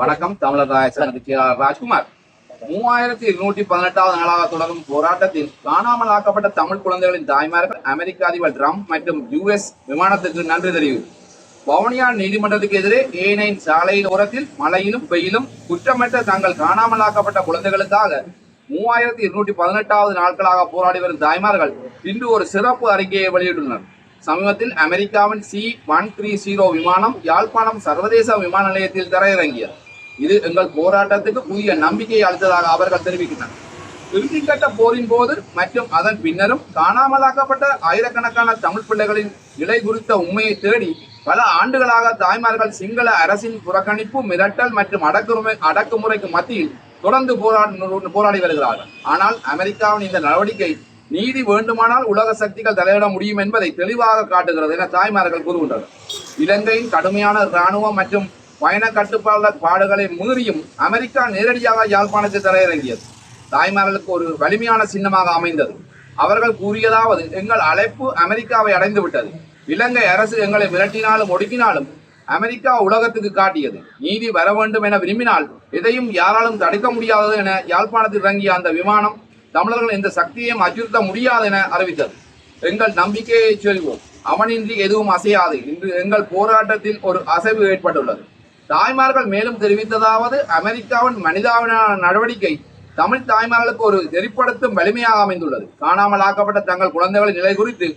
வணக்கம். தமிழர் ராயசனது ராஜ்குமார். மூவாயிரத்தி இருநூற்றி பதினெட்டாவது நாளாக தொடரும் போராட்டத்தில் காணாமல் ஆக்கப்பட்ட தமிழ் குழந்தைகளின் தாய்மார்கள் அமெரிக்க அதிபர் ட்ரம்ப் மற்றும் யுஎஸ் விமானத்துக்கு நன்றி தெரிவித்தார் வவுனியா நீதிமன்றத்துக்கு எதிரே ஏ நைன் சாலையின் ஓரத்தில் மழையிலும் வெயிலும் குற்றமற்ற தங்கள் காணாமல் ஆக்கப்பட்ட குழந்தைகளுக்காக மூவாயிரத்தி இருநூற்றி பதினெட்டாவது நாட்களாக போராடி வரும் தாய்மார்கள் இன்று ஒரு சிறப்பு அறிக்கையை வெளியிட்டுள்ளனர். சமீபத்தில் அமெரிக்காவின் சி ஒன் த்ரீ ஜீரோ விமானம் யாழ்ப்பாணம் சர்வதேச விமான நிலையத்தில் தரையிறங்கியது. இது எங்கள் போராட்டத்துக்கு புதிய நம்பிக்கையை அளித்ததாக அவர்கள் தெரிவிக்கின்றனர். இறுதிக்கட்ட போரின் போது மற்றும் அதன் பின்னரும் காணாமலாக்கப்பட்ட ஆயிரக்கணக்கான தமிழ் பிள்ளைகளின் நிலை குறித்த உண்மையை தேடி பல ஆண்டுகளாக தாய்மார்கள் சிங்கள அரசின் புறக்கணிப்பு மிரட்டல் மற்றும் அடக்குமுறை அடக்குமுறைக்கு மத்தியில் தொடர்ந்து போராடி போராடி வருகிறார்கள். ஆனால் அமெரிக்காவின் இந்த நடவடிக்கை நீதி வேண்டுமானால் உலக சக்திகள் தலையிட முடியும் என்பதை தெளிவாக காட்டுகிறது என தாய்மார்கள் கூறுகின்றனர். இலங்கையின் கடுமையான இராணுவம் மற்றும் பயண கட்டுப்பாடு பாடுகளை மீறியும் அமெரிக்கா நேரடியாக யாழ்ப்பாணத்தை தரையிறங்கியது. தாய்மார்களுக்கு ஒரு வலிமையான சின்னமாக அமைந்தது. அவர்கள் கூறியதாவது எங்கள் அழைப்பு அமெரிக்காவை அடைந்து விட்டது இலங்கை அரசு எங்களை விரட்டினாலும் ஒடுக்கினாலும் அமெரிக்கா உலகத்துக்கு காட்டியது. நீதி வர வேண்டும் என விரும்பினால் எதையும் யாராலும் தடுக்க முடியாதது என யாழ்ப்பாணத்தில் இறங்கிய அந்த விமானம் தமிழர்கள் இந்த சக்தியையும் அச்சுறுத்த முடியாது என அறிவித்தது. எங்கள் நம்பிக்கையை சொல்வோம். அவனின்றி எதுவும் அசையாது. இன்று எங்கள் போராட்டத்தில் ஒரு அசைவு ஏற்பட்டுள்ளது. தாய்மார்கள் மேலும் தெரிவித்ததாவது அமெரிக்காவின் மனிதாபிமான நடவடிக்கை தமிழ் தாய்மார்களுக்கு ஒரு நெறிப்படுத்தும் வலிமையாக அமைந்துள்ளது. காணாமல் ஆக்கப்பட்ட தங்கள் குழந்தைகளின் நிலை குறித்து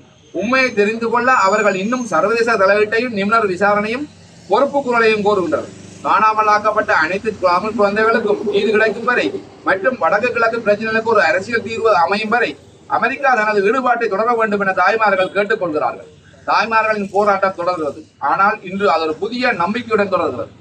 உண்மையை தெரிந்து கொள்ள அவர்கள் இன்னும் சர்வதேச தலையீட்டையும் நிபுணர் விசாரணையும் பொறுப்பு குரலையும் கோருகின்றனர். காணாமல் ஆக்கப்பட்ட அனைத்து தமிழ் குழந்தைகளுக்கும் நீதி கிடைக்கும் வரை மற்றும் வடக்கு கிழக்கு பிரச்சனைகளுக்கு ஒரு அரசியல் தீர்வு அமையும் வரை அமெரிக்கா தனது ஈடுபாட்டை தொடர வேண்டும் என தாய்மார்கள் கேட்டுக்கொள்கிறார்கள். தாய்மார்களின் போராட்டம் தொடர்கிறது. ஆனால் இன்று அது ஒரு புதிய நம்பிக்கையுடன் தொடர்கிறது.